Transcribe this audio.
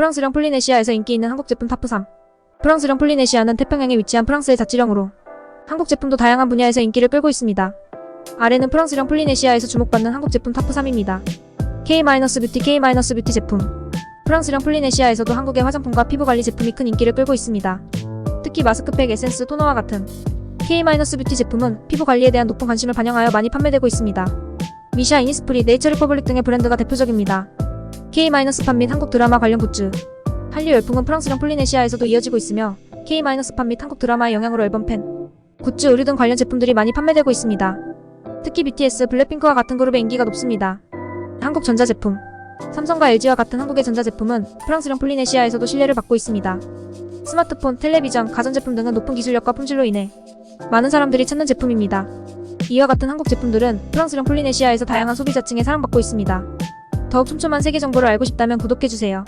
프랑스령 폴리네시아에서 인기 있는 한국 제품 타프 3. 프랑스령 폴리네시아는 태평양에 위치한 프랑스의 자치령으로 한국 제품도 다양한 분야에서 인기를 끌고 있습니다. 아래는 프랑스령 폴리네시아에서 주목받는 한국 제품 타프 3입니다. K-뷰티 K-뷰티 제품 프랑스령 폴리네시아에서도 한국의 화장품과 피부 관리 제품이 큰 인기를 끌고 있습니다. 특히 마스크팩, 에센스, 토너와 같은 K-뷰티 제품은 피부 관리에 대한 높은 관심을 반영하여 많이 판매되고 있습니다. 미샤, 이니스프리, 네이처 리퍼블릭 등의 브랜드가 대표적입니다. K-팝 및 한국 드라마 관련 굿즈 한류 열풍은 프랑스령 폴리네시아에서도 이어지고 있으며 K-팝 및 한국 드라마의 영향으로 앨범 팬, 굿즈, 의류 등 관련 제품들이 많이 판매되고 있습니다. 특히 BTS, 블랙핑크와 같은 그룹의 인기가 높습니다. 한국 전자제품 삼성과 LG와 같은 한국의 전자제품은 프랑스령 폴리네시아에서도 신뢰를 받고 있습니다. 스마트폰, 텔레비전, 가전제품 등은 높은 기술력과 품질로 인해 많은 사람들이 찾는 제품입니다. 이와 같은 한국 제품들은 프랑스령 폴리네시아에서 다양한 소비자층에 사랑받고 있습니다. 더욱 촘촘한 세계 정보를 알고 싶다면 구독해주세요.